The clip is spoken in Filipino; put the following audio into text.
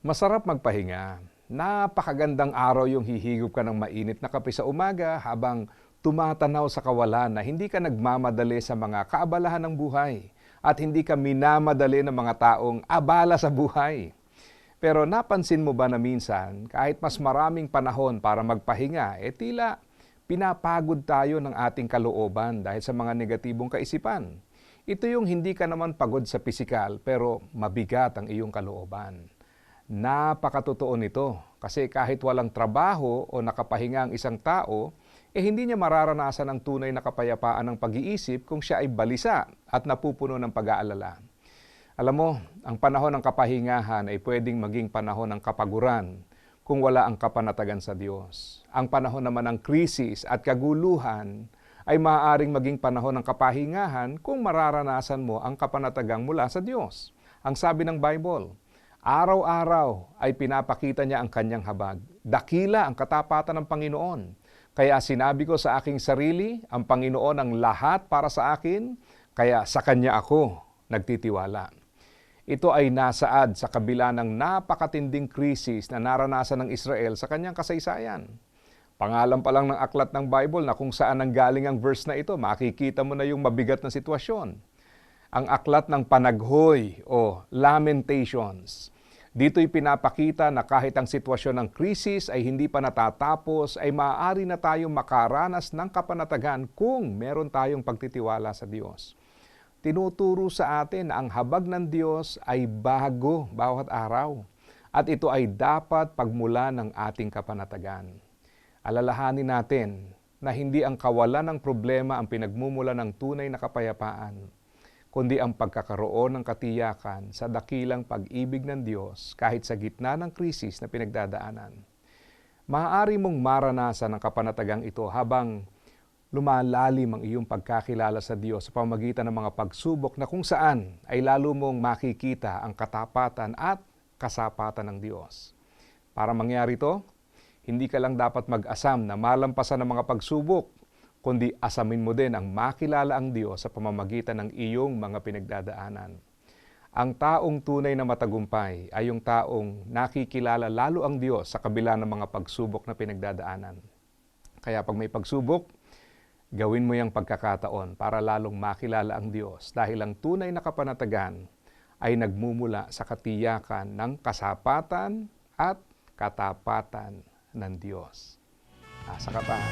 Masarap magpahinga. Napakagandang araw yung hihigop ka ng mainit na kape sa umaga habang tumatanaw sa kawalan na hindi ka nagmamadali sa mga kaabalahan ng buhay at hindi ka minamadali ng mga taong abala sa buhay. Pero napansin mo ba na minsan, kahit mas maraming panahon para magpahinga, eh tila pinapagod tayo ng ating kalooban dahil sa mga negatibong kaisipan. Ito yung hindi ka naman pagod sa pisikal pero mabigat ang iyong kalooban. Napakatotoo nito kasi kahit walang trabaho o nakapahinga ang isang tao, eh hindi niya mararanasan ang tunay na kapayapaan ng pag-iisip kung siya ay balisa at napupuno ng pag-aalala. Alam mo, ang panahon ng kapahingahan ay pwedeng maging panahon ng kapaguran kung wala ang kapanatagan sa Diyos. Ang panahon naman ng krisis at kaguluhan ay maaaring maging panahon ng kapahingahan kung mararanasan mo ang kapanatagang mula sa Diyos. Ang sabi ng Bible, araw-araw ay pinapakita niya ang kanyang habag. Dakila ang katapatan ng Panginoon. Kaya sinabi ko sa aking sarili, ang Panginoon ang lahat para sa akin, kaya sa Kanya ako nagtitiwala. Ito ay nasaad sa kabila ng napakatinding krisis na naranasan ng Israel sa kanyang kasaysayan. Pangalan pa lang ng aklat ng Bible na kung saan nanggaling ang verse na ito, makikita mo na yung mabigat na sitwasyon. Ang aklat ng panaghoy o lamentations. Dito'y pinapakita na kahit ang sitwasyon ng krisis ay hindi pa natatapos, ay maaari na tayong makaranas ng kapanatagan kung meron tayong pagtitiwala sa Diyos tinuturo sa atin na ang habag ng Diyos ay bago bawat araw. At ito ay dapat pagmula ng ating kapanatagan. Alalahanin natin na hindi ang kawalan ng problema ang pinagmumula ng tunay na kapayapaan, kundi ang pagkakaroon ng katiyakan sa dakilang pag-ibig ng Diyos kahit sa gitna ng krisis na pinagdadaanan. Maaari mong maranasan ang kapanatagang ito habang lumalalim ang iyong pagkakilala sa Diyos sa pamagitan ng mga pagsubok na kung saan ay lalo mong makikita ang katapatan at kasapatan ng Diyos. Para mangyari ito, hindi ka lang dapat mag-asam na malampasan ng mga pagsubok, kundi asamin mo din ang makilala ang Diyos sa pamamagitan ng iyong mga pinagdadaanan. Ang taong tunay na matagumpay ay yung taong nakikilala lalo ang Diyos sa kabila ng mga pagsubok na pinagdadaanan. Kaya pag may pagsubok, Gawin mo yung pagkakataon para lalong makilala ang Diyos dahil ang tunay na kapanatagan ay nagmumula sa katiyakan ng kasapatan at katapatan ng Diyos. Asa ka pa?